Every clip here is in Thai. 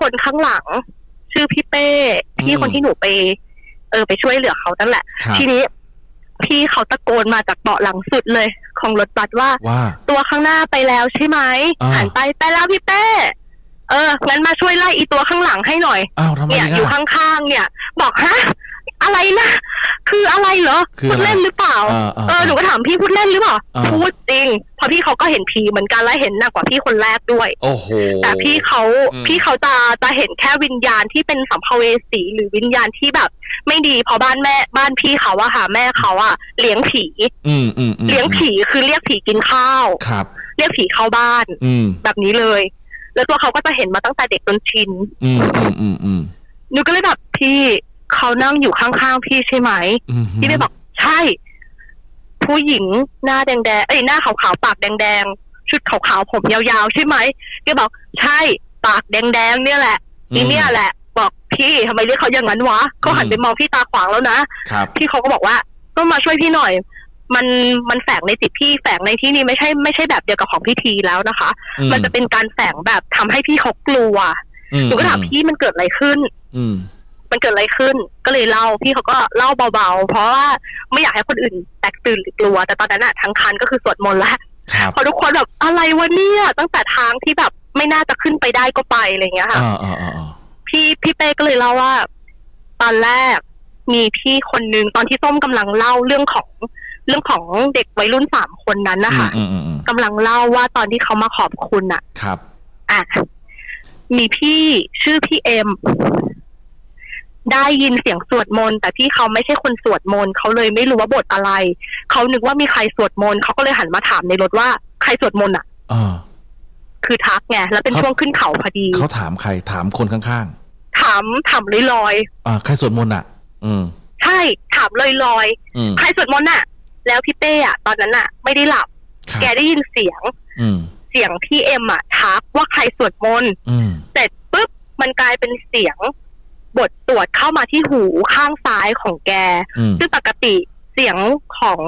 คนข้างหลัง ชื่อพี่เป้พี่อืมคนที่หนูไป เออ ไปช่วยเหลือเขานั่นแหละ ครับ ทีนี้ พี่เขาตะโกนมาจากเบาะหลังสุดเลย ของรถบัสว่า ว่า ตัวข้างหน้าไปแล้วใช่ไหมอ่า หันไปไปแล้วพี่เป้ เอองั้นมาช่วยไล่อีตัวข้างหลังให้หน่อย อ้าวทำไมเนี่ยอะอยู่ข้างๆเนี่ย บอกฮะ อะไรนะ คืออะไรเหรอคือพูอะไรดเล่นหรือเปล่า อ่าอ่าเออหนูก็ถามพี่พูดเล่นหรือเปล่าอ่า พูดจริงเพราะพี่เขาก็เห็นผีเหมือนกันและเห็นหนักกว่าพี่คนแรกด้วย โอ้โห แต่พี่เขาอืม พี่เขาจะจะเห็นแค่วิญญาณที่เป็นสัมภเวสีหรือวิญญาณที่แบบ ไม่ดีเพราะบ้านแม่บ้านพี่เขาอะค่ะแม่เขาอะเลี้ยงผี อืมอืมอืมเลี้ยงผีคือเรียกผีกินข้าว ครับ เรียกผีเข้าบ้านอืมแบบนี้เลย แล้วตัวเขาก็จะเห็นมาตั้งแต่เด็กจนชินอืมอืมอืมอืมหนูก็เลยแบบพี่ เขานั่งอยู่ข้างๆพี่ใช่ไหมอืมพี่เลยบอกใช่ ผู้หญิงหน้าแดงๆเอ้ยหน้าขาวๆปากแดงๆชุดขาวๆผมยาวๆใช่ไหมก็บอกใช่ปากแดงๆเนี่ยแหละอีเนี่ยแหละ บอกพี่ทำไมเรียกเขาอย่างนั้นวะเขาหันไปมองพี่ตาขวางแล้วนะครับพี่เขาก็บอกว่าก็มาช่วยพี่หน่อย มันมันแฝงในจิตพี่แฝงในที่นี่ไม่ใช่ไม่ใช่แบบเดียวกับของพี่ทีแล้วนะคะอืมันจะเป็นการแฝงแบบทำให้พี่เขากลัวอืมหนูก็ถามพี่มันเกิดอะไรขึ้น อื มมันเกิดอะไรขึ้น ก็เลยเล่าพี่เขาก็เล่าเบาๆ เพราะว่าไม่อยากให้คนอื่นแตกตื่นหรือกลัว แต่ตอนนั้นอะทั้งคันก็คือสวดมนต์แล้วครับพอทุกคนแบบอะไรวะเนี่ยตั้งแต่ทางที่แบบไม่น่าจะขึ้นไปได้ก็ไปอะไรอย่างเงี้ยค่ะอ่าอ่าอ่าอ่าพี่พี่เป้ก็เลยเล่าว่า ตอนแรกมีพี่คนนึงตอนที่ส้มกำลังเล่าเรื่องของเรื่องของเด็กวัยรุ่นสามคนนั้นนะคะอืมอืมอืมกำลังเล่าว่าตอนที่เขามาขอบคุณอะครับอะมีพี่ชื่อพี่เอ็ม ได้ยินเสียงสวดมนต์แต่พี่เขาไม่ใช่คนสวดมนต์เขาเลยไม่รู้ว่าบทอะไร เขานึกว่ามีใครสวดมนต์เขาก็เลยหันมาถามในรถว่าใครสวดมนต์อะอ่าคือทักไงแล้วเป็นเขาช่วงขึ้นเขาพอดีเขาถามใครถามคนข้างถามถามลอยๆอ่าใครสวดมนต์อะ อืมๆใช่ถามลอยอืมๆใครสวดมนต์อะ แล้วพี่เต้อะ ตอนนั้นอะ ไม่ได้หลับครับแกได้ยินเสียง อืมเสียงพี่เอ็มอะทักว่าใครสวดมนต์อืมเสร็จปุ๊บมันกลายเป็นเสียง บทสวดเข้ามาที่หูข้างซ้ายของแกอืมซึ่งปกติเสียงของ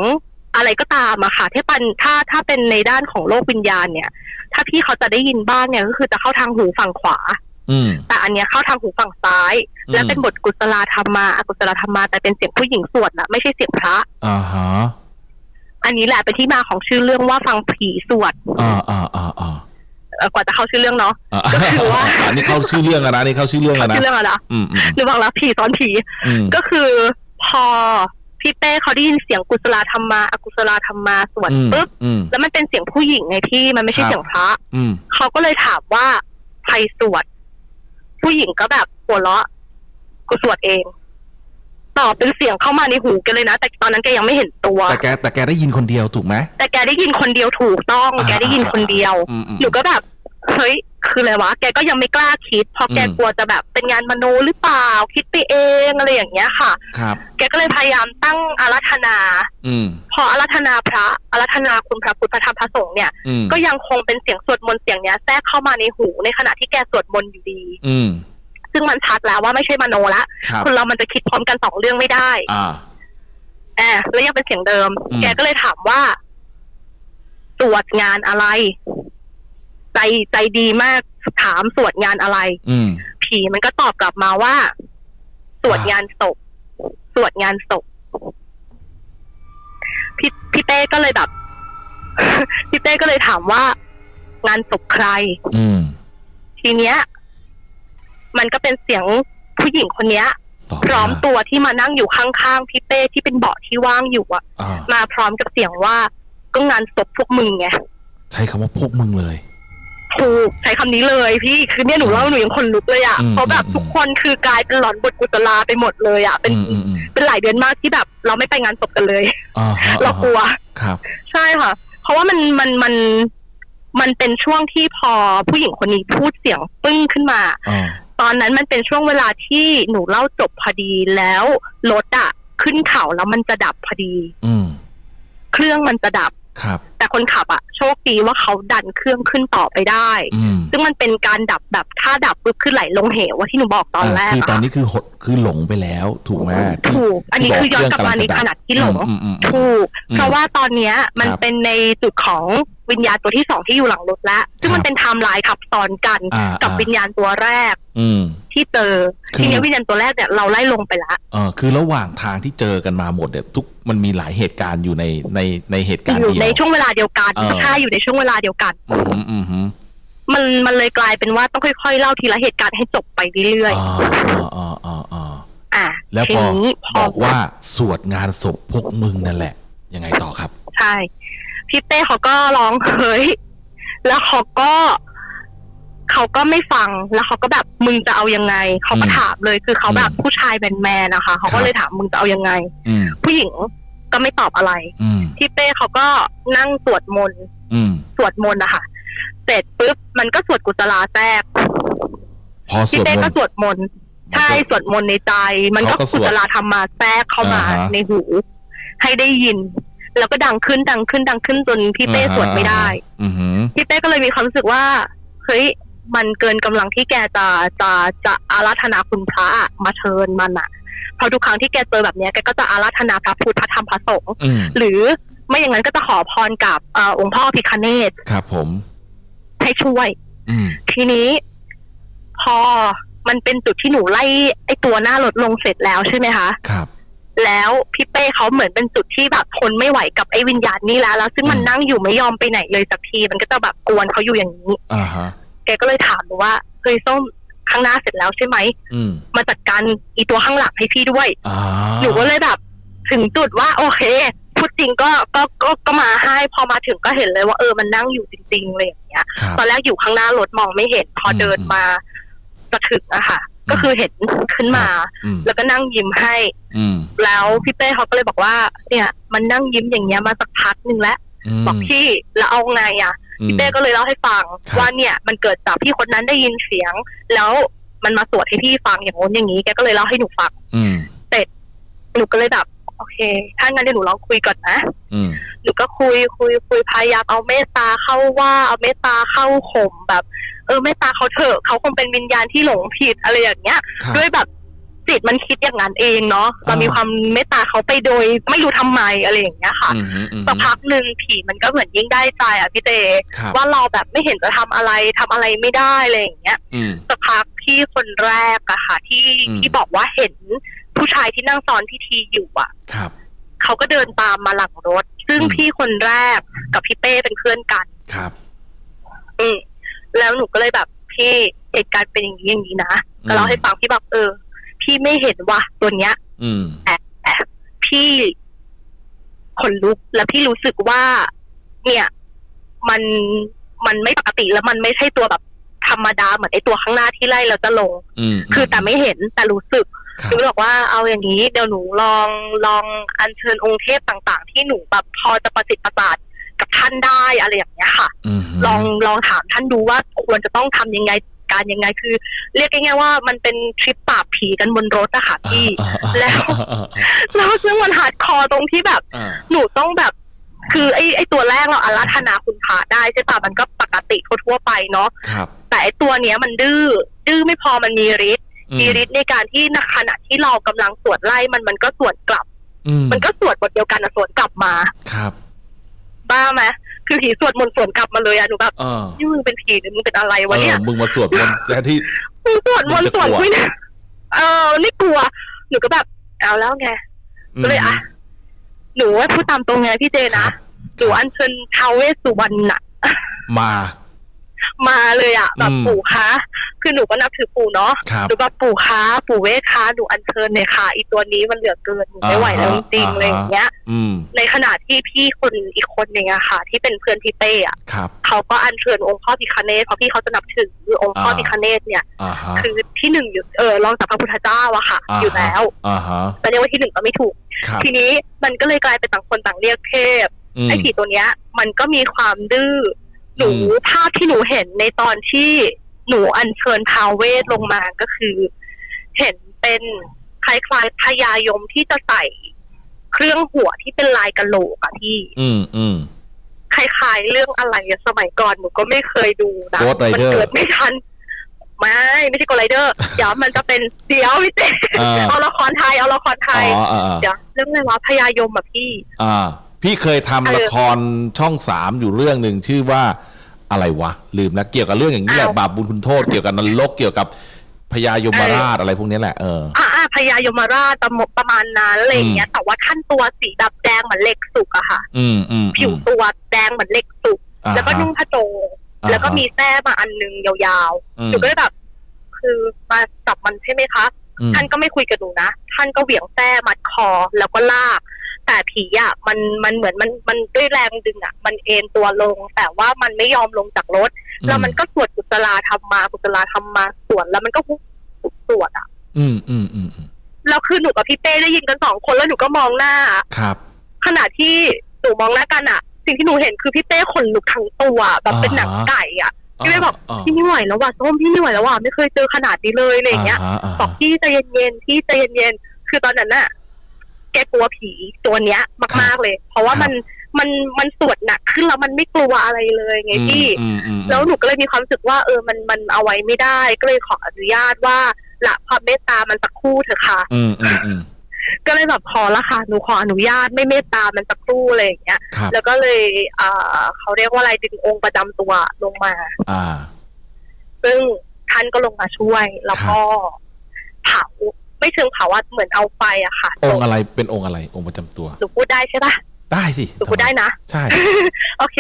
อะไรก็ตามอะค่ะถ้าเป็นถ้าถ้าเป็นในด้านของโลกวิญญาณเนี่ย ถ้าพี่เขาจะได้ยินบ้างเนี่ยก็คือจะเข้าทางหูฝั่งขวาอืมแต่อันเนี้ยเข้าทางหูฝั่งซ้ายอืมและเป็นบทกุศลธรรมาอกุศลธรรมา แต่เป็นเสียงผู้หญิงสวดนะไม่ใช่เสียงพระอ่าฮะอันนี้แหละเป็นที่มาของชื่อเรื่องว่าฟังผีสวดอ่าอ่าอ่าอ่า เอ่อกว่าจะเข้าชื่อเรื่องเนาะอ่าก็คือว่า อันนี้เข้าชื่อเรื่องแล้วนะอันนี่เข้าชื่อเรื่องแล้วนะชื่อเรื่องอะไรนะอืมอืมหรือบอกแล้วผีซ้อนผี อืม ก็คือพอพี่เต้เขาได้ยินเสียงกุศลธรรมาอกุศลธรรมาสวดอืมปุ๊บอืม แล้วมันเป็นเสียงผู้หญิงไงพี่มันไม่ใช่ครับ เสียงพระอืม เขาก็เลยถามว่าใครสวด ผู้หญิงก็แบบหัวเราะกูสวดเอง ตอบเป็นเสียงเข้ามาในหูแกันเลยนะ แต่ตอนนั้นแกยังไม่เห็นตัว แต่แกแต่แกได้ยินคนเดียวถูกไหม แต่แกได้ยินคนเดียวถูกต้อง อ่าแกได้ยินคนเดียว อืมอืม หนูก็แบบเฮ้ยคืออะไรวะ แกก็ยังไม่กล้าคิดเพราะแกอืมกลัวจะแบบเป็นงานมโนหรือเปล่า คิดไปเองอะไรอย่างเงี้ยค่ะ ครับ แกก็เลยพยายามตั้งอารัธนา อืม พออารัธนาพระอารัธนาคุณพระพุทธพระธรรมพระสงฆ์เนี่ย อืมก็ยังคงเป็นเสียงสวดมนต์เสียงเนี้ยแทรกเข้ามาในหูในขณะที่แกสวดมนต์อยู่ดี อืม ซึ่งมันชัดแล้วว่าไม่ใช่มโนละครับคนเรามันจะคิดพร้อมกันสองเรื่องไม่ได้อ่า แอบแล้วยังเป็นเสียงเดิม อืม แกก็เลยถามว่าสวดงานอะไร ใจใจดีมากถามสวดงานอะไร อืม ผีมันก็ตอบกลับมาว่า สวดงานศพสวดงานศพพี่พี่เต้ก็เลยแบบ พี่เต้ก็เลยถามว่า งานศพใคร อืม ทีเนี้ย มันก็เป็นเสียงผู้หญิงคนเนี้ยตอบพร้อมว่าตัวที่มานั่งอยู่ข้างๆพี่เป้ที่เป็นเบาะที่ว่างอยู่อะอ่ามาพร้อมกับเสียงว่าก็งานศพพวกมึงไงใช้คำว่าพวกมึงเลยถูกใช้คำนี้เลยพี่คือเนี่ยหนูเล่าหนูยังคนลุกเลยอะอืมเพราะแบบอืมทุกคนคือกลายเป็นหลอนบทกุศลาไปหมดเลยอะเป็นอืมอืมอืมเป็นหลายเดือนมากที่แบบ เราไม่ไปงานศพกันเลยอ่าฮะเรากลัวครับ ใช่ค่ะ เพราะว่ามันมันมันมันเป็นช่วงที่พอผู้หญิงคนนี้พูดเสียงปึ้งขึ้นมาอ่า ตอนนั้นมันเป็นช่วงเวลาที่หนูเล่าจบพอดีแล้วรถอะขึ้นเขาแล้วมันจะดับพอดี อืมเครื่องมันจะดับ ครับ แต่คนขับอะโชคดีว่าเขาดันเครื่องขึ้นต่อไปได้ อืมซึ่งมันเป็นการดับแบบถ้าดับปุ๊บคือไหลลงเหวว่าที่หนูบอกตอนแรกคือตอนอะนี้คือหดคือหลงไปแล้วถูกไหมที่ถูก อันนี้ที่บคือย้อนกลับมาในเครื่งำขนาดที่หลง อืมอืมอืม ถูก อืมเพราะว่าตอนเนี้ยมันครับ เป็นในจุดของ วิญญาณตัวที่สองที่อยู่หลังรถแล้วซึ่งมันเป็นไทม์ไลน์ทับซ้อนกันอ่ากับอ่า วิญญาณตัวแรกอืม ที่เจอคือ ทีนี้วิญญาณตัวแรกเนี่ยเราไล่ลงไปละ เออคือระหว่างทางที่เจอกันมาหมดเนี่ยทุกมันมีหลายเหตุการณ์อยู่ในในในเหตุการณ์อยู่เดียว ในช่วงเวลาเดียวกันเออใช่อยู่ในช่วงเวลาเดียวกัน อืมฮึอืมฮึมันมันเลยกลายเป็นว่าต้องค่อยๆเล่าทีละเหตุการณ์ให้จบไปเรื่อยอ่าอ่าอ่าอ่าๆ อะแล้วทีพอนี้พบออกว่าสวดงานศพพวกมึงนั่นแหละ ยังไงต่อครับ ใช่ พี่เป้เขาก็ร้องเฮ้ย แล้วเขาก็เขาก็ไม่ฟังแล้วเขาก็แบบมึงจะเอายังไง เขาก็อืมถามเลยคือเขาแบบอืมผู้ชายแมนๆนะคะ เขาครัก็บเลยถามมึงจะเอายังไง อืมผู้หญิงก็ไม่ตอบอะไร อืมพี่เป้เขาก็นั่งสวดมนต์อืมสวดมนต์นะคะเสร็จปุ๊บมันก็สวดกุศลาแทรกพอสพี่วดเป้มนก็ต์ สวดมนต์ใช่สวดมนต์ในใจ มันก็เขาก็สวดกุศลาธรรมาแทรกเข้ามาอ่าฮะ ในหู ให้ได้ยิน แล้วก็ดังขึ้นดังขึ้นดังขึ้นจนพี่เป้สวดไม่ได้อืมฮึพี่เป้ก็เลยมีความรู้สึกว่าเฮ้ยมันเกินกำลังที่แกจะจะจะอาราธนาคุณพระอะมาเชิญมันอะเพราะทุกครั้งที่แกเจอแบบเนี้ยแกก็จะอาราธนาพระพุทธพระธรรมพระสงฆ์อืมหรือไม่อย่างนั้นก็จะขอพรกับเอ่อองค์พ่อพิคเนตครับ ผม ให้ช่วยอืมทีนี้ พอมันเป็นจุดที่หนูไล่ไอ้ตัวหน้ารถลงเสร็จแล้วใช่ไหมคะ ครับ แล้วพี่เป้เขาเหมือนเป็นจุดที่แบบทนไม่ไหวกับไอ้วิญญาณนี้แล้ว แล้วซึ่งมันอืมนั่งอยู่ไม่ยอมไปไหนเลยสักที มันก็จะแบบกวนเขาอยู่อย่างนี้อ่าฮะแกก็เลยถามหนูว่าเฮ้ยส้มข้างหน้าเสร็จแล้วใช่ไหมอืมมาจัดการอีตัวข้างหลังให้พี่ด้วยอ่าหนูก็เลยแบบ ถึงจุดว่าโอเคพูดจริงก็ก็ก็ก็มาให้พอมาถึงก็เห็นเลยว่าเออมันนั่งอยู่จริงๆเลยอย่างเงี้ย ครับ ตอนแรกอยู่ข้างหน้ารถมองไม่เห็น พออม เดินมาจะถึงอะค่ะม ก็คือเห็นขึ้นมาอืมแล้วก็นั่งยิ้มให้อืมแล้วพี่เป้เขาก็เลยบอกว่า เนี่ย มันนั่งยิ้มอย่างเงี้ยมาสักพักหนึ่งแล้วมบอกพี่แล้วเอาไงอะอืมพี่เป้ก็เลยเล่าให้ฟังครับว่าเนี่ยมันเกิดจากพี่คนนั้นได้ยินเสียง แล้วมันมาสวดให้พี่ฟังอย่างโน้นอย่างนี้แกก็เลยเล่าให้หนูฟังอืมหนูก็เลยแบบโอเค ถ้างั้นเดี๋ยวหนูลองคุยก่อนนะอืมหนูก็คุยคุยคุยพยายามเอาเมตตาเข้าว่าเอาเมตตาเข้าข่มแบบ เออเมตตาเขาเถอะเขาคงเป็นวิญญาณที่หลงผิดอะไรอย่างเงี้ย ครับ ด้วยแบบจิตมันคิดอย่างนั้นเองเนาะเราอ่ามี มีความเมตตาเขาไปโดย ไม่รู้ทำไมอะไรอย่างเงี้ยค่ะ อืมฮึอืมฮึสักพักหนึ่งผีมันก็เหมือนยิ่งได้ใจอะพี่เต ครับว่าเราแบบไม่เห็นจะทำอะไรทำอะไรไม่ได้อะไรอย่างเงี้ยอืม สักพักพี่คนแรกอะค่ะ ที่อืม ที่บอกว่าเห็นผู้ชายที่นั่งซ้อนพิธีอยู่อะครับ เขาก็เดินตามมาหลังรถ ซึ่งอืม พี่คนแรกกับพี่เป้เป็นเพื่อนกัน ครับ อืม แล้วหนูก็เลยแบบพี่เหตุการณ์เป็นอย่างนี้อย่างนี้นะก็เล่าให้ฟังพี่แบบเออ พี่ไม่เห็นว่ะตัวเนี้ย อืมพี่ขนลุกแล้วพี่รู้สึกว่า เนี่ย มันมันไม่ปกติแล้วมันไม่ใช่ตัวแบบธรรมดาเหมือนไอตัวข้างหน้าที่ไล่เราจะลง อืมคือแต่ไม่เห็นแต่รู้สึกครัหนูบอกว่าเอาอย่างนี้เดี๋ยวหนูลองลองอัญเชิญองค์เทพต่าง ๆ ที่หนูแบบพอจะประสิทธิ์ประสาทกับ ท่านได้อะไรอย่างเงี้ยค่ะอืมฮึลองลองถามท่านดูว่าควรจะต้องทำยังไงการยังไงคือ เรียกง่ายๆว่ามันเป็นทริปปราบผีกันบนรถอะค่ะพี่อ่าอ่าแล้วอ่าแล้วซึ่งมันหาดคอร์ตรงที่แบบอ่าหนูต้องแบบ คือไอ้ไอ้ตัวแรกเราอาราธนาคุณพระได้ใช่ปะมันก็ปกติทั่วๆไปเนาะครับแต่ไอ้ตัวเนี้ยมันดื้อดื้อไม่พอมันมีฤทธิ์อืมีฤทธิ์ในการที่ในขณะที่เรากำลังสวดไล่มันมันก็สวดกลับอืมมันก็สวดบทเดียวกันอะสวนกลับมาครับ บ้าไหมคือผีสวดมนต์สวนกลับมาเลยอะหนูแบบเออนี่มึงเป็นผีหรือมึงเป็นอะไรเอวะเนี่ยอมึงมาสวดมนต์แทนที่ มึงสวดมนต์สวดมึงจะกลัวคุยเนี่ยเออนี่กลัวหนูก็แบบเอาแล้วไงก็เลยอะหนูว่าพูดตามตรงไงพี่เจคนะรับหนูอัญเชิญท้าวเวสสุวรรณน่ะ มา มาเลยอะแบบอืม ปู่คะคือหนูก็นับถือปู่เนาะครับ หนูแบบปู่คะปู่เวทคะหนูอัญเชิญเลยค่ะอีตัวนี้มันเหลือเกินหนูไม่ไหวแล้วจริงๆอ่าฮะ อะไรอย่างเงี้ย อืมในขณะที่พี่คนอีกคนหนึ่งอะค่ะ ที่เป็นเพื่อนพี่เป้อะครับ เขาก็อัญเชิญองค์พ่อพิคเนตเพราะพี่เขาจะนับถือองค์พ่ออ่าพิคเนตเนี่ย อ่าฮะ คือที่หนึ่งอยู่เออรองจากพระพุทธเจ้าอะค่ะ อ่าฮะ อยู่แล้วอ่าฮะแต่เรียกว่าที่หนึ่งก็ไม่ถูก ครับทีนี้มันก็เลยกลายเป็นต่างคนต่างเรียกเทพอืมไอ้ผีตัวเนี้ย มันก็มีความดื้อ หนูอืมภาพที่หนูเห็นในตอนที่หนูอัญเชิญท้าวเวทลงมาก็คือ เห็นเป็นคล้ายๆพญายมที่จะใส่เครื่องหัวที่เป็นลายกะโหลกอะพี่ อืมอืมคล้ายๆเรื่องอะไรอะสมัยก่อนหนูก็ไม่เคยดูนะ Ghost Rider มัเกิดไม่ทัน ไม่ไม่ใช่กไรเดอร์ เดี๋ยวมันจะเป็นเดี๋ยวพี่เต้อ่า เอาละครไทยเอาละครไทอ๋ย ออ่าอ่าเดี๋ยวเรื่องอะไรวะพญายมอะพี่ อ่า พี่เคยทำเออ ละครช่องสามอยู่เรื่องหนึ่งชื่อว่าอะไรวะ ลืมแล้วเกี่ยวกับเรื่องอย่างนี้แหละอ้าวบาปบุญคุณโทษเกี่ยวกับนรกเกี่ยวกับพญายมราชอะไรพวกนี้แหละเอออ่าอ่าพญายมราชประมประมาณนั้นอะไรอย่างเงี้ย แต่ว่าท่านตัวสีแบบแดงเหมือนเหล็กสุกอะค่ะ อืมอืมผิวอืมตัวแดงเหมือนเหล็กสุกอ่าฮะแล้วก็นุ่งผ้าโจงอ่าฮะแล้วก็มีแส้มาอันนึงยาวอืๆมหนูก็เลยแบบ คือมาจับมันใช่ไหมคะอืมท่านก็ไม่คุยกับหนูนะ ท่านก็เหวี่ยงแส้มัดคอแล้วก็ลาก แต่ผีอะมันมันเหมือนมันมันด้วยแรงดึงอะ มันเอ็นตัวลง แต่ว่ามันไม่ยอมลงจากรถ แล้วมันก็สวดกุศลาทำมากุศลาทำมาสวดแล้วมันก็สวดอะอืมอืมอืมอืมแล้วคือหนูกับพี่เป้ได้ยินกันสองคนแล้วหนูก็มองหน้า ครับ ขณะที่หนูมองหน้ากันอะ สิ่งที่หนูเห็นคือพี่เป้ขนลุกทั้งตัวแบบเป็นหนังไก่อะพี่เป้บอกาพี่ไม่ไหวแล้วว่ะส้มพี่ไม่ไหวแล้วว่ะไม่เคยเจอขนาดนี้เลยอะไรอย่างเงี้ยาฮะาฮะบอกพี่ใจเย็นๆพี่ใจเย็นๆคือตอนนั้นน่ะ แกกลัวผีตัวเนี้ยมากๆเลย เพราะว่ามันมันมันสวดหนักขึ้นแล้วมันไม่กลัวอะไรเลยไงพี่อืมอืมอืมแล้วหนูก็เลยมีความรู้สึกว่าเออมันมันเอาไว้ไม่ได้ก็เลยขออนุญาตว่าละความเมตตามันสักครู่เถอะค่ะอืมอืมอืมก็เลยแบบขอละค่ะหนูขออนุญาตไม่เมตตามันสักครู่อะไรอย่างเงี้ยครับแล้วก็เลยอ่าเขาเรียกว่าอะไรดึงองค์ประจำตัวลงมา อ่า ซึ่งท่านก็ลงมาช่วย แล้วก็เผา ไม่เชิงเผาอะเหมือนเอาไฟอะค่ะองค์อะไรเป็นองค์อะไร องค์ประจำตัว หนูพูดได้ใช่ปะได้สิหนูพูดได้นะ ใช่ โอเค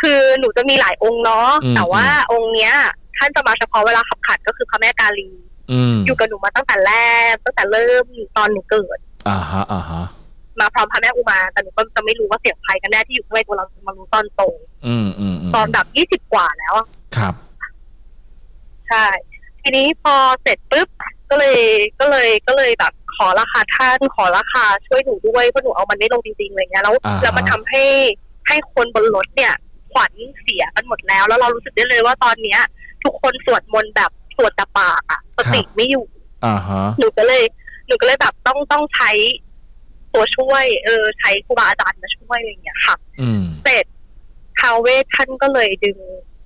คือหนูจะมีหลายองค์เนาะ อืม แต่ว่าองค์เนี้ย ท่านจะมาเฉพาะเวลาขับขันก็คือพระแม่กาลี อืมอยู่กับหนูมาตั้งแต่แรก ตั้งแต่เริ่มตอนหนูเกิด อ่าฮะอ่าฮะมาพร้อมพระแม่อุมา แต่หนูก็จะไม่รู้ว่าเสียงใครกันแน่ที่อยู่ข้างในตัวเรามารู้ตอนโต อืมอืมอืมตอนแบบยี่สิบกว่าแล้วอะครับ ใช่ ทีนี้พอเสร็จปุ๊บ ก็เลยก็เลยก็เลยแบบขอราคาท่านขอราคาช่วยหนูด้วยเพราะหนูเอามันไม่ลงจริงๆอะไรเงี้ยแล้วอ่าฮะ แล้วมันทำให้ให้คนบนรถเนี่ย ขวัญเสียกันหมดแล้ว แล้วเรารู้สึกได้เลยว่าตอนเนี้ย ทุกคนสวดมนต์แบบสวดแต่ปากอะสติไม่อยู่ อ่าฮะ หนูก็เลยหนูก็เลยแบบต้องต้องใช้ตัวช่วย เออ ใช้ครูบาอาจารย์มาช่วยอะไรอย่างเงี้ยค่ะ อืม เสร็จทาวเวทท่านก็เลยดึง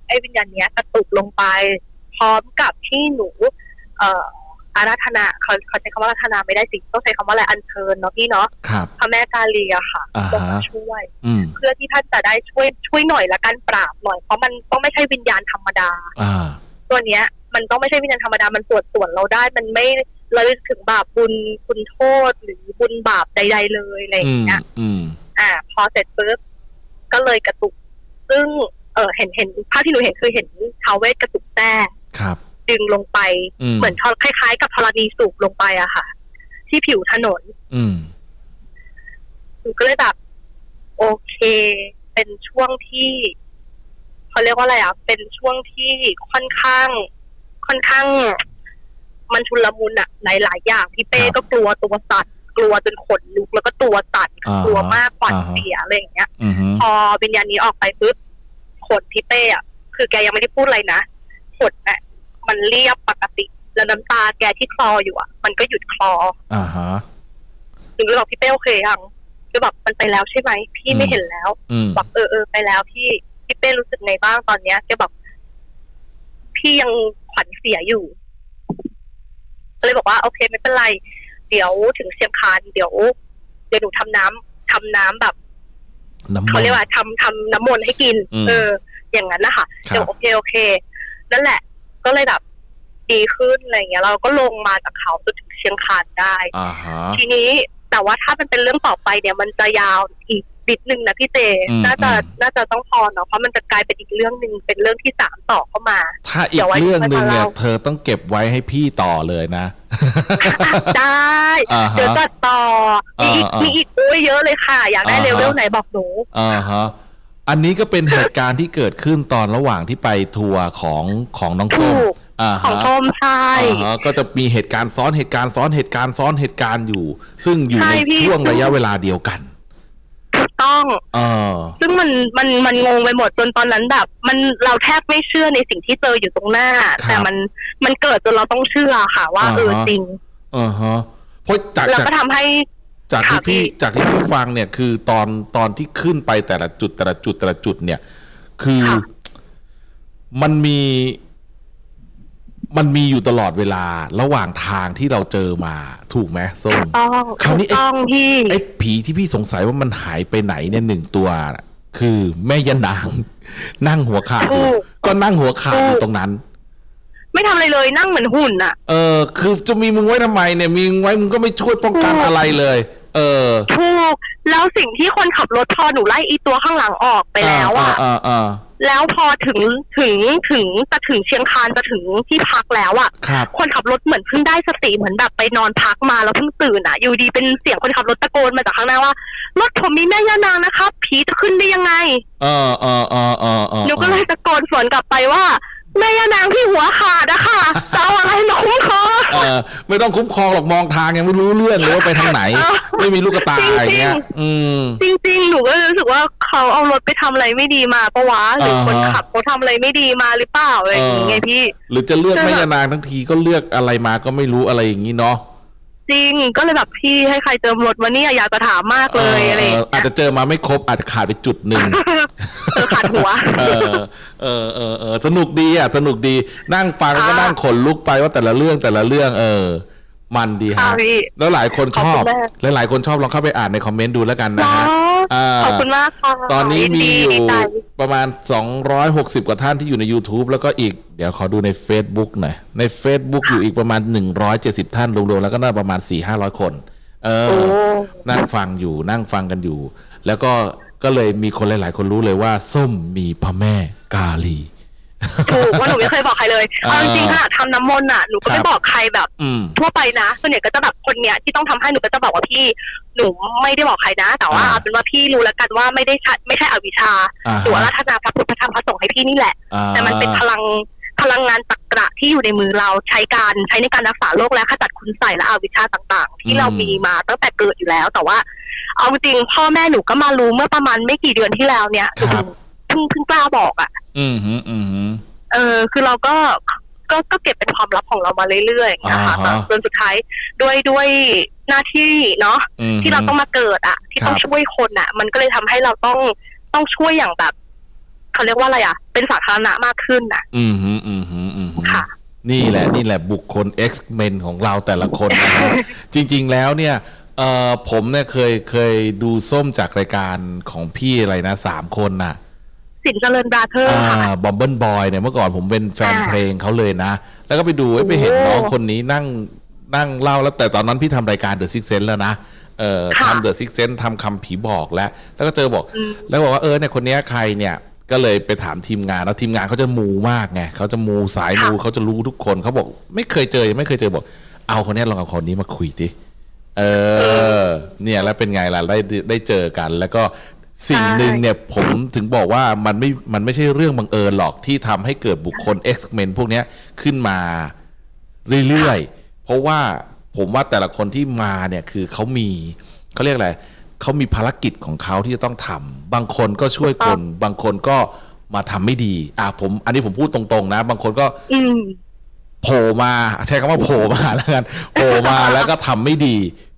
ไอ้วิญญาณเนี้ยกระตุกลงไป พร้อมกับที่หนู เอ่อ อาราธนาเขาเขาใช้คำว่าอาราธนาไม่ได้สิต้องใช้คำว่าอะไรอัญเชิญเนาะพี่เนาะครับพระแม่กาลีอะค่ะอ่าฮะลงมาช่วยอืมเพื่อที่ท่านจะได้ช่วยช่วยหน่อยละกันปราบหน่อยเพราะมันต้องไม่ใช่วิญญาณธรรมดาอ่าตัวเนี้ย มันต้องไม่ใช่วิญญาณธรรมดามันตรวจส่วนเราได้มันไม่เราลึกถึงบาปบุญคุณโทษหรือบุญบาปใด ๆ เลยอะไรออืย่างมเงี้ยอืมอ่า พอเสร็จปุ๊บก็เลยกระตุก ซึ่งเออเห็นเห็นภาพที่หนูเห็นคือเห็นทาวเวสกระตุกแต้ครับ ดึงลงไปอืมเหมือนทอคล้ายๆ กับธรณีสูบลงไปอะค่ะ ที่ผิวถนน อืมหนูก็เลยแบบ โอเค เป็นช่วงที่เขาเรียกว่าอะไรอะเป็นช่วงที่ค่อนข้าง ค่อนข้าง มันชุลมุนอะหลายๆอย่างพี่เป้ครับก็กลัวตัวสั่นกลัวจนขนลุกแล้วก็ตัวสั่นอ่าฮะกลัวมากขวัญอ่าฮะเสียอะไรอย่างเงี้ยอืมฮึพอวิญญาณนี้ออกไปปุ๊บขนพี่เป้อะคือแกยังไม่ได้พูดอะไรนะขนน่ะ มันเรียบปกติ แล้วน้ำตาแกที่คลออยู่อะมันก็หยุดคลออ่าฮะหนูเลยบอกพี่เป้โอเคยังคือแบบมันไปแล้วใช่ไหมพี่ไม่อืมเห็นแล้วอืมบอกเออเออไปแล้วพี่พี่เป้รู้สึกไงบ้างตอนเนี้ยแกบอกพี่ยังขวัญเสียอยู่ก็เลยบอกว่าโอเคไม่เป็นไร เดี๋ยวถึงเชียงคานเดี๋ยวเดี๋ยวหนูทำน้ำทำน้ำแบบน้ำมันเขาเรียกว่าทำทำน้ำมนต์ให้กินอืมเออ อย่างนั้นนะคะครับเดี๋ยวโอเคโอเค นั่นแหละ ก็เลยแบบดีขึ้นอะไรเงี้ย เราก็ลงมาจากเขาจนถึงเชียงคานได้ อ่าฮะ ทีนี้แต่ว่าถ้ามันเป็นเรื่องต่อไปเนี่ยมันจะยาวอีกนิดนึงนะพี่เจ อืมน่าจะอืม น่าจะต้องพอเนาะเพราะมันจะกลายเป็นอีกเรื่องหนึ่งเป็นเรื่องที่สามต่อเข้ามา ถ้าอีเดี๋กยวไว้เรื่องหนึ่งเนี่ย ค่อยมาเล่า เธอต้องเก็บไว้ให้พี่ต่อเลยนะ ได้อ่าฮะ เดี๋ยวจัดต่อมีอีกอ่าอ่ามีมีอีกอุ้ยเยอะเลยค่ะ อยากได้อ่าเลฮะเวลไหนบอกหนู อ่าฮะ อันนี้ก็เป็นเหตุการณ์ที่เกิดขึ้นตอนระหว่างที่ไปทัวร์ของของน้องส้มถูกอ่าของฮะส้มใช่ อ่าฮะก็จะมีเหตุการณ์ซ้อนเหตุการณ์ซ้อนเหตุการณ์ซ้อนเหตุการณ์อยู่ ซึ่งอยู่ใช่ในพี่ ช่วงระยะเวลาเดียวกัน ถูกต้อง เออ ซึ่งมันมันมันงงไปหมดจนตอนนั้นแบบ มันเราแทบไม่เชื่อในสิ่งที่เจออยู่ตรงหน้าแต่มันมันเกิดจนเราต้องเชื่อค่ะ ว่าอ่าฮะ เออจริง เออฮะเพราะจากแล้วจาก ก็ทำให้ จากที่ค่ะพี่พี่จากที่พี่ฟังเนี่ยคือตอนตอนที่ขึ้นไปแต่ละจุดแต่ละจุดแต่ละจุดเนี่ย คือค่ะมันมีมันมีอยู่ตลอดเวลาระหว่างทางที่เราเจอมาถูกไหมส้มต้องคราวนี้ถูกต้องพี่ไอ้ผีที่พี่สงสัยว่ามันหายไปไหนเนี่ยหนึ่งตัวน่ะคือแม่ยานาง นั่งหัวขาดอยู่ก็นั่งหัวขาดอยู่ตรงนั้น ไม่ทำอะไรเลยนั่งเหมือนหุ่นอะ เออ คือจะมีมึงไว้ทำไมเนี่ยมีมึงไว้มึงก็ไม่ช่วยป้องกันถูกอะไรเลย เออถูกแล้วสิ่งที่คนขับรถพอหนูไล่อีตัวข้างหลังออกไปแล้วอะอ่าอ่าแล้วพอถึงถึงถึงจะถึงเชียงคานจะถึงที่พักแล้วอะครับคนขับรถเหมือนเพิ่งได้สติเหมือนแบบไปนอนพักมาแล้วเพิ่งตื่นอะ อยู่ดีเป็นเสียงคนขับรถตะโกนมาจากข้างหน้าว่า รถผมมีแม่ย่านางนะครับผีจะขึ้นได้ยังไงเออเออเออเออเออหนูก็เลยตะโกนสวนกลับไปว่า แม่ย่านางที่หัวขาดอะค่ะจะเอาอะไรมาคุ้มครองเออไม่ต้องคุ้มครองหรอกมองทางยังไม่รู้เรื่องเลยว่าไปทางไหนเออไม่มีลูกกระตาจริงๆอย่างเงี้ย อืม จริง ๆ หนูก็รู้สึกว่าเขาเอารถไปทำอะไรไม่ดีมาปะวะหรือคนอ่าฮะ ขับเขาทำอะไรไม่ดีมาหรือเปล่าอะไรอย่างเงี้ยพี่ หรือจะเลือกใช่แม่ยานางทั้งทีก็เลือกอะไรมาก็ไม่รู้อะไรอย่างนี้เนาะ จริง ก็เลยแบบพี่ให้ใครเติมรถวันนี้อยากจะถามมากเลยอะไรอย่างเออเงี้ยอาจจะเจอมาไม่ครบอาจจะขาดไปจุดหนึ่งเออขาดหัว เออเออเออเออสนุกดีอะสนุกดีนั่งฟังค่ะก็นั่งขนลุกไปว่าแต่ละเรื่องแต่ละเรื่อง เออ มันดีค่ะฮะพี่แล้วหลายคนชอบ ขอบคุณมากหลายๆคนชอบลองเข้าไปอ่านในคอมเมนต์ดูแล้วกันนะเนาะฮะอ่าขอบคุณมากค่ะตอนนี้มีดีอยู่ดีใจประมาณ 260 กว่าท่านที่อยู่ใน YouTube แล้วก็อีก เดี๋ยวขอดูใน Facebook หน่อย ใน Facebook อยู่อีกประมาณ 170 ท่านรวมๆแล้วก็น่าประมาณ 4-500 คน เอโอ้ อ นั่งฟังอยู่นั่งฟังกันอยู่ แล้วก็ก็เลยมีคนหลาย ๆ คนรู้เลยว่า ส้มมีพระแม่กาลี ถูกว่าหนูไม่เคยบอกใครเลยอ่าเอาจริงๆขนาดทำน้ำมนต์อะหนูก็ไม่ครับบอกใครแบบ อืม ทั่วไปนะส่วนใหญ่ก็จะแบบคนเนี้ยที่ต้องทำให้หนูก็จะบอกว่าพี่หนูไม่ได้บอกใครนะ แต่ว่าอ่า เอาเป็นว่าพี่รู้แล้วกันว่าไม่ได้ใช่ไม่ใช่อวิชชาอ่าหนูอาราธนาพระพุทธพระธรรมพระสงฆ์ให้พี่นี่แหละ อ่าแต่มันเป็นพลังพลังงานตรรกะที่อยู่ในมือเราใช้การใช้ในการรักษาโรคและขจัดคุณใส่และอวิชชาต่าง ๆ ที่เรามีมาตั้งแต่เกิดอยู่แล้ว แต่ว่า เอาจริงพ่อแม่หนูก็มารู้เมื่อประมาณไม่กี่เดือนที่แล้วเนี่ยหนูครับ เพิ่งเพิ่งกล้าบอกอะ อืมฮึอืมฮึ เออ คือเราก็ก็ก็เก็บเป็นความลับของเรามาเรื่อยๆนะคะอ่าฮะ จนสุดท้ายด้วยด้วยหน้าที่เนาะอืมฮึ ที่เราต้องมาเกิดอะที่ต้องครับ ช่วยคนอะมันก็เลยทำให้เราต้องต้องช่วยอย่างแบบเขาเรียกว่าอะไรอะเป็นสาธารณะมากขึ้นอะอืมฮึอืมฮึอืมฮึ ค่ะ นี่แหละนี่แหละบุคคล X-Men ของเราแต่ละคนนะฮะ จริง ๆ แล้วเนี่ยเอ่อผมเนี่ยเคยเคยดูส้มจากรายการของพี่อะไรนะสามคนน่ะ สินเจริญบราเธอร์ค่ะ บอมเบิลบอยเนี่ยเมื่อก่อนผมเป็นแฟนอ่าเพลงเขาเลยนะ แล้วก็ไปดูเอ้ยโอ้ ไปเห็นน้องคนนี้นั่งนั่งเล่าแล้วแต่ตอนนั้นพี่ทำรายการ The Six Sense แล้วนะเอ่อค่ะทำ The Six Sense ทำคำผีบอกแล้วแล้วก็เจอบอก อืม แล้วบอกว่าเออเนี่ยคนเนี้ยใครเนี่ยก็เลยไปถามทีมงานแล้วทีมงานเขาจะมูมากไงเขาจะมูสายมูเขาจะรู้ทุกคนเขาบอก ไม่เคยเจอยังไม่เคยเจอบอก เอาคนเนี้ยลองเอาคนนี้มาคุยสิ เออ เนี่ยแล้วเป็นไงล่ะได้ได้เจอกัน แล้วก็ สิ่งหนึ่งเนี่ยผมถึงบอกว่ามันไม่มันไม่ใช่เรื่องบังเอิญหรอกที่ทำให้เกิดบุคคล X-Men พวกเนี้ยขึ้นมาเรื่อยๆ เพราะว่าผมว่าแต่ละคนที่มาเนี่ยคือเขามีเขาเรียกอะไรเขามีภารกิจของเขาที่จะต้องทำบางคนก็ช่วยคน บางคนก็มาทำไม่ดี อะผม อันนี้ผมพูดตรงๆ นะ บางคนก็อืม โผล่มา ใช้คำว่าโผล่มาแล้วกันโผล่มาแล้วก็ทำไม่ดี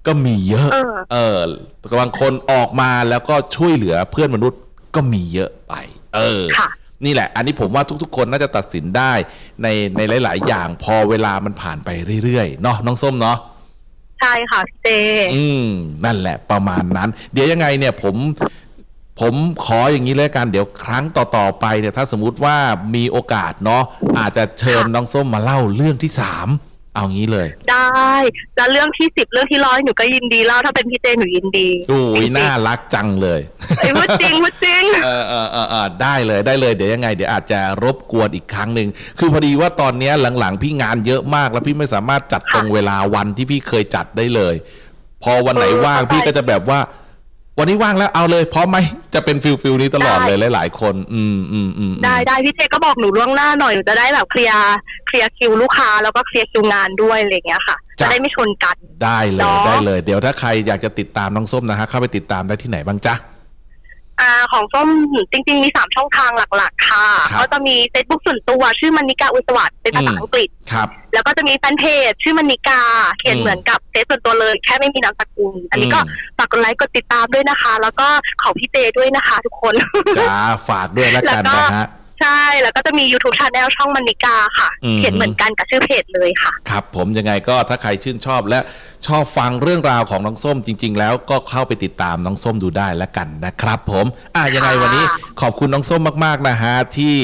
ก็มีเยอะเออเออบางคนออกมาแล้วก็ช่วยเหลือเพื่อนมนุษย์ก็มีเยอะไป เออค่ะนี่แหละ อันนี้ผมว่าทุกๆ คนน่าจะตัดสินได้ในในหลาย ๆ อย่างพอเวลามันผ่านไปเรื่อยๆ เนาะน้องส้มเนาะ ใช่ค่ะพี่เจ อืม นั่นแหละประมาณนั้น เดี๋ยวยังไงเนี่ยผมผมขออย่างนี้เลยกันเดี๋ยวครั้งต่อๆไปเนี่ยถ้าสมมุติว่ามีโอกาสเนาะอาจจะเชิญน้องส้มมาเล่าเรื่องที่สาม เอางี้เลย ได้แล้วเรื่องที่สิบเรื่องที่ร้อยหนูก็ยินดีเล่าถ้าเป็นพี่เจหนูยินดีโอ้ยจริงๆน่ารักจังเลยไอ้ยพูดจริงพูดจริงเออเออเออเออได้เลยได้เลยเดี๋ยวยังไงเดี๋ยวอาจจะรบกวนอีกครั้งหนึ่งคือพอดีว่าตอนเนี้ยหลังๆ พี่งานเยอะมากแล้วพี่ไม่สามารถจัดตรงเวลาวันที่พี่เคยจัดได้เลย พอวันไหนเออว่างเข้าใจพี่ก็จะแบบว่า วันนี้ว่างแล้วเอาเลยพร้อมไหมจะเป็นฟิลฟิลนี้ตลอดได้เลยหลาย ๆ คนอืมอืมอืมอืมได้ได้พี่เจก็บอกหนูล่วงหน้าหน่อยหนูจะได้แบบเคลียร์เคลียร์คิวลูกค้าแล้วก็เคลียร์คิวงานด้วยอะไรอย่างเงี้ยค่ะ จะได้ไม่ชนกัน ได้เลยเนาะได้เลย เดี๋ยวถ้าใครอยากจะติดตามน้องส้มนะฮะเข้าไปติดตามได้ที่ไหนบ้างจ๊ะ อ่าของส้มจริง ๆ มีสามช่องทางหลัก ๆ ค่ะ ครับก็จะมี Facebook ส่วนตัว ชื่อมณิกาอุยสวัสดิ์เป็นภาษาอืม อังกฤษ ครับ แล้วก็จะมีแฟนเพจชื่อมณิกา เขียนอืมเหมือนกับเฟซส่วนตัวเลย แค่ไม่มีนามสกุล อันนี้ก็อืม ฝากกดไลค์กดติดตามด้วยนะคะ แล้วก็ของพี่เจด้วยนะคะ ทุกคน จ้าฝากด้วยแล้วกันแล้วก็ นะฮะ ใช่ แล้วก็จะมี YouTube Channel ช่องมันนิกาค่ะ อืม เขียนเหมือนกันกับชื่อเพจเลยค่ะ ครับผมยังไงก็ถ้าใครชื่นชอบและชอบฟังเรื่องราวของน้องส้มจริง ๆ แล้วก็เข้าไปติดตามน้องส้มดูได้แล้วกันนะครับ ผมอะยังไงวันนี้ขอบคุณน้องส้มมากๆนะฮะที่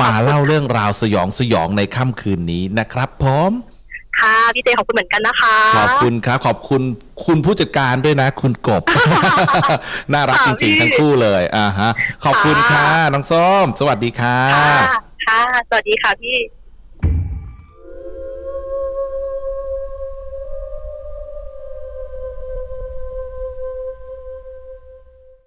มาเล่าเรื่องราวสยองสยองในค่ำคืนนี้นะครับ ผม ค่ะพี่เจขอบคุณเหมือนกันนะคะ ขอบคุณครับ ขอบคุณคุณผู้จัดการด้วยนะ คุณกบ น่ารักจริงๆ ทั้งคู่เลยอ่าฮะ ขอบคุณค่ะ น้องส้ม สวัสดีค่ะ ค่ะค่ะสวัสดีค่ะพี่